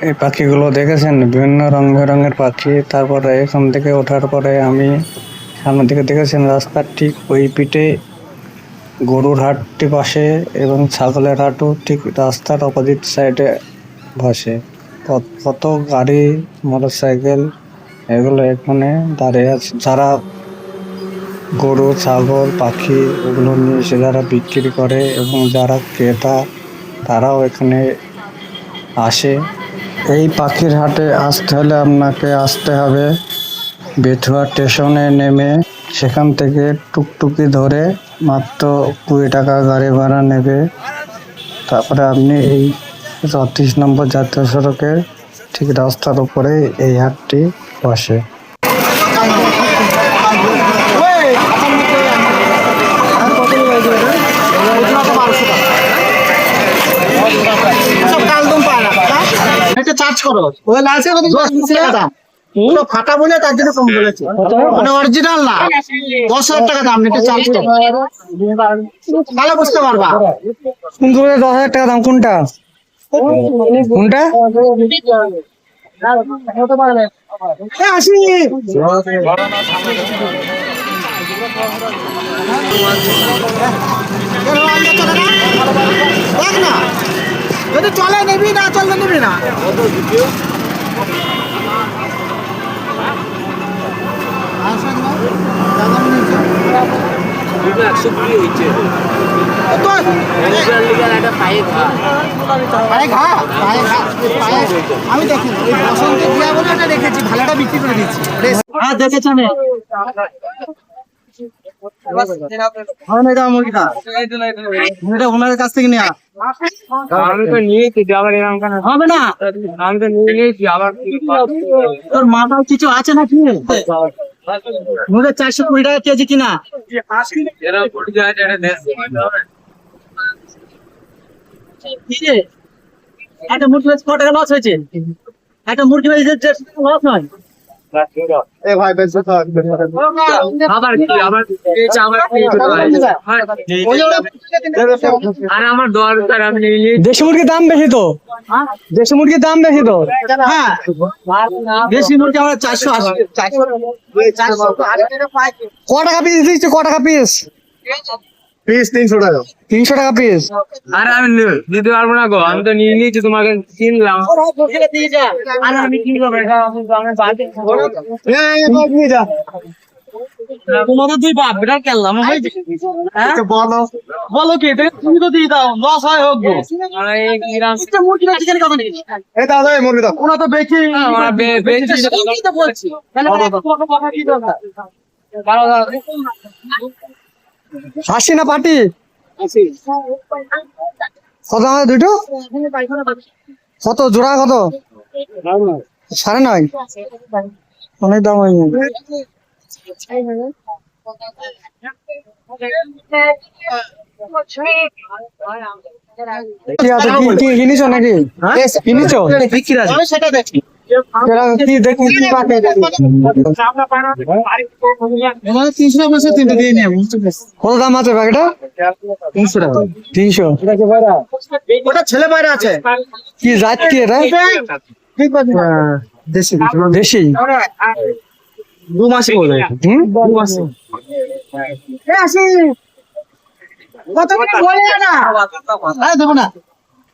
এই পাখিগুলো দেখেছেন? বিভিন্ন রং বেরঙের পাখি। তারপরে এখান থেকে ওঠার পরে আমি সামনের দিকে দেখেছেন রাস্তার ঠিক ওই পিঠে গরুর হাটটি পাশে এবং ছাগলের হাটও ঠিক রাস্তার অপোজিট সাইডে বসে। কত- গাড়ি মোটর সাইকেল এগুলো এখানে দাঁড়িয়ে আছে। যারা গরু, ছাগল, পাখি এগুলো নিয়ে এসে যারা বিক্রি করে এবং যারা ক্রেতা, তারাও এখানে আসে। এই পাখির হাটে আসতে হলে আপনাকে আসতে হবে। বেথুয়া স্টেশনে নেমে সেখান থেকে টুকটুকি ধরে মাত্র কুড়ি টাকা গাড়ি ভাড়া নেবে। তারপরে আপনি এই চৌত্রিশ নম্বর জাতীয় সড়কের ঠিক রাস্তার উপরে এই হাটটি বসে। দশ টাকা। দাম পুরো ফাটা বলে তার জন্য কম বলেছে। মানে অরিজিনাল না। দশ হাজার টাকা দাম এটা করো তাহলে বুঝতে পারবা। কোনগুলো দশ হাজার টাকা দাম কোনটা? কোনটা? আসি। দেখ না। যদি চলে নিবি না চললে নিবি না। আমি দেখি এই দিয়া বলে রেখেছি ভালোটা বিক্রি করে দিচ্ছি হ্যাঁ না এটা মুরগিটা। এটা ওনার কাছ থেকে নেওয়া আমি তো নিয়েছি আবার এরকম কেন হবে না। আমি তো নিয়ে নিয়েছি আবার তোর মাথায় কিছু আছে নাকি? মুখে চারশো কুড়ি টাকা কেজি কিনা? একটা মুরগি টাকা লস হয়েছে? একটা মুরগি লস নয় দেশি মুরগির দাম বেশি তো। দেশি মুরগির দাম বেশি তো। হ্যাঁ। দেশি মুরগি আমরা চারশো আশি। চারশো। ক টাকা পিস দিচ্ছে ক টাকা পিস পিস তিনশো টাকা তিনশো টাকা পিস আরে আমি নি- দিতে পারব না গো আমি তো নিয়ে নিয়েছি তোমাকে কিনলাম আর আমি কি করব এটা আমি বাড়িতে তোমাদের দুই বাপ বেটার কেলাম বলো বলো কি তুমি তো দিয়ে দাও লস হয় হোক গো এই মুরগি বেশি কেন কথা নেই এই দাদা মুরগি দাও ওরা তো বেশি আমরা বে- বেচছি সেটাই তো বলছি তাহলে হাসি না পাটি কত আমাদের দুটো? কত? জোড়া কত? সাড়ে নয়? অনেক দাম হয়ে। কি আছে? কি কিনেছো নাকি? কিনেছো? আছে আমি সেটা দেখি ছেলে দেশি দু মাসে বলে দু না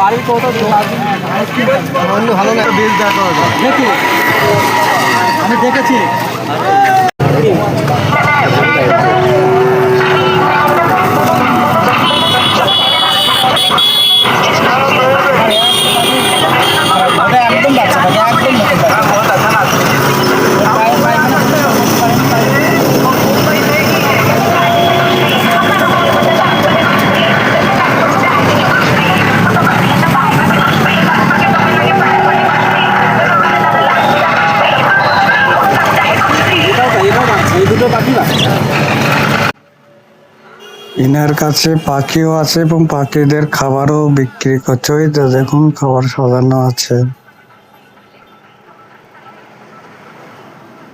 মাটি অন্য ভালো না বেশ দেখা দেখি। আমি দেখেছি। ইনার কাছে পাখিও আছে এবং পাখিদের খাবারও বিক্রি করছে। ওই দেখুন খাবার সাজানো আছে।